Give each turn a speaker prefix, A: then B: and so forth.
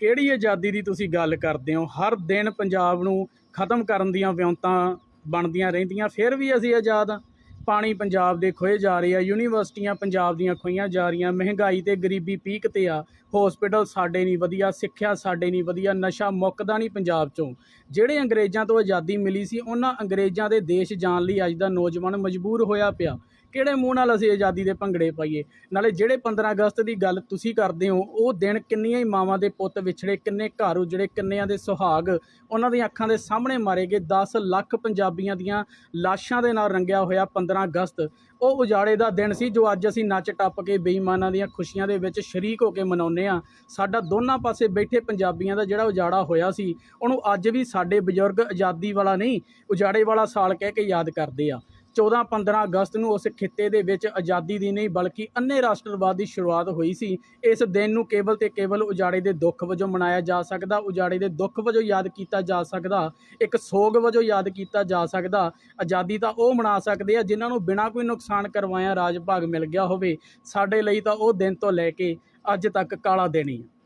A: ਕਿਹੜੀ ਆਜ਼ਾਦੀ ਦੀ ਤੁਸੀਂ ਗੱਲ ਕਰਦੇ ਹੋ? ਹਰ ਦਿਨ ਪੰਜਾਬ ਨੂੰ ਖਤਮ ਕਰਨ ਦੀਆਂ ਵਿਉਂਤਾਂ ਬਣਦੀਆਂ ਰਹਿੰਦੀਆਂ, ਫਿਰ ਵੀ ਅਸੀਂ ਆਜ਼ਾਦ ਹਾਂ। ਪਾਣੀ ਪੰਜਾਬ ਦੇ ਖੋਏ ਜਾ ਰਹੇ ਆ, ਯੂਨੀਵਰਸਿਟੀਆਂ ਪੰਜਾਬ ਦੀਆਂ ਖੋਈਆਂ ਜਾ ਰਹੀਆਂ, ਮਹਿੰਗਾਈ ਤੇ ਗਰੀਬੀ ਪੀਕ ਤੇ ਆ। ਹਸਪੀਟਲ ਸਾਡੇ ਨਹੀਂ ਵਧੀਆ, ਸਿੱਖਿਆ ਸਾਡੇ ਨਹੀਂ ਵਧੀਆ, ਨਸ਼ਾ ਮੁੱਕਦਾ ਨਹੀਂ ਪੰਜਾਬ ਚੋਂ। ਜਿਹੜੇ ਅੰਗਰੇਜ਼ਾਂ ਤੋਂ ਆਜ਼ਾਦੀ ਮਿਲੀ ਸੀ, ਉਹਨਾਂ ਅੰਗਰੇਜ਼ਾਂ ਦੇ ਦੇਸ਼ ਜਾਣ ਲਈ ਅੱਜ ਦਾ ਨੌਜਵਾਨ ਮਜਬੂਰ ਹੋਇਆ ਪਿਆ। ਕਿਹੜੇ ਮੂੰਹ ਨਾਲ ਅਸੀਂ ਆਜ਼ਾਦੀ ਦੇ ਭੰਗੜੇ ਪਾਈਏ? ਨਾਲੇ ਜਿਹੜੇ 15 ਅਗਸਤ ਦੀ ਗੱਲ ਤੁਸੀਂ ਕਰਦੇ ਹੋ, ਉਹ ਦਿਨ ਕਿੰਨੀਆਂ ਹੀ ਮਾਵਾਂ ਦੇ ਪੁੱਤ ਵਿਛੜੇ, ਕਿੰਨੇ ਘਰ ਉਜੜੇ, ਕਿੰਨਿਆਂ ਦੇ ਸੁਹਾਗ, ਉਹਨਾਂ ਦੀਆਂ ਅੱਖਾਂ ਦੇ ਸਾਹਮਣੇ ਮਾਰੇ ਗਏ 10 ਲੱਖ ਪੰਜਾਬੀਆਂ ਦੀਆਂ ਲਾਸ਼ਾਂ ਦੇ ਨਾਲ ਰੰਗਿਆ ਹੋਇਆ 15 ਅਗਸਤ। ਉਹ ਉਜਾੜੇ ਦਾ ਦਿਨ ਸੀ ਜੋ ਅੱਜ ਅਸੀਂ ਨੱਚ ਟੱਪ ਕੇ ਬੇਈਮਾਨਾਂ ਦੀਆਂ ਖੁਸ਼ੀਆਂ ਦੇ ਵਿੱਚ ਸ਼ਰੀਕ ਹੋ ਕੇ ਮਨਾਉਂਦੇ ਆ ਸਾਡਾ ਦੋਨਾਂ ਪਾਸੇ ਬੈਠੇ ਪੰਜਾਬੀਆਂ ਦਾ ਜਿਹੜਾ ਉਜਾੜਾ ਹੋਇਆ ਸੀ, ਉਹਨੂੰ ਅੱਜ ਵੀ ਸਾਡੇ ਬਜ਼ੁਰਗ ਆਜ਼ਾਦੀ ਵਾਲਾ ਨਹੀਂ, ਉਜਾੜੇ ਵਾਲਾ ਸਾਲ ਕਹਿ ਕੇ ਯਾਦ ਕਰਦੇ ਆ। 14 15 ਅਗਸਤ ਨੂੰ ਉਸ ਖਿੱਤੇ ਦੇ ਵਿੱਚ ਆਜ਼ਾਦੀ ਦੀ ਨਹੀਂ ਬਲਕਿ ਅੰਨੇ ਰਾਸ਼ਟਰਵਾਦ ਦੀ ਸ਼ੁਰੂਆਤ ਹੋਈ ਸੀ। ਇਸ ਦਿਨ ਨੂੰ ਕੇਵਲ ਤੇ ਕੇਵਲ ਉਜਾੜੇ ਦੇ ਦੁੱਖ ਵਜੋਂ ਮਨਾਇਆ ਜਾ ਸਕਦਾ, ਉਜਾੜੇ ਦੇ ਦੁੱਖ ਵਜੋਂ ਯਾਦ ਕੀਤਾ ਜਾ ਸਕਦਾ, ਇੱਕ ਸੋਗ ਵਜੋਂ ਯਾਦ ਕੀਤਾ ਜਾ ਸਕਦਾ। ਆਜ਼ਾਦੀ ਤਾਂ ਉਹ ਮਨਾ ਸਕਦੇ ਆ ਜਿਨ੍ਹਾਂ ਨੂੰ ਬਿਨਾਂ ਕੋਈ ਨੁਕਸਾਨ ਕਰਵਾਇਆ ਰਾਜ ਭਾਗ ਮਿਲ ਗਿਆ ਹੋਵੇ। ਸਾਡੇ ਲਈ ਤਾਂ ਉਹ ਦਿਨ ਤੋਂ ਲੈ ਕੇ ਅੱਜ ਤੱਕ ਕਾਲਾ ਦਿਨ ਹੀ ਆ।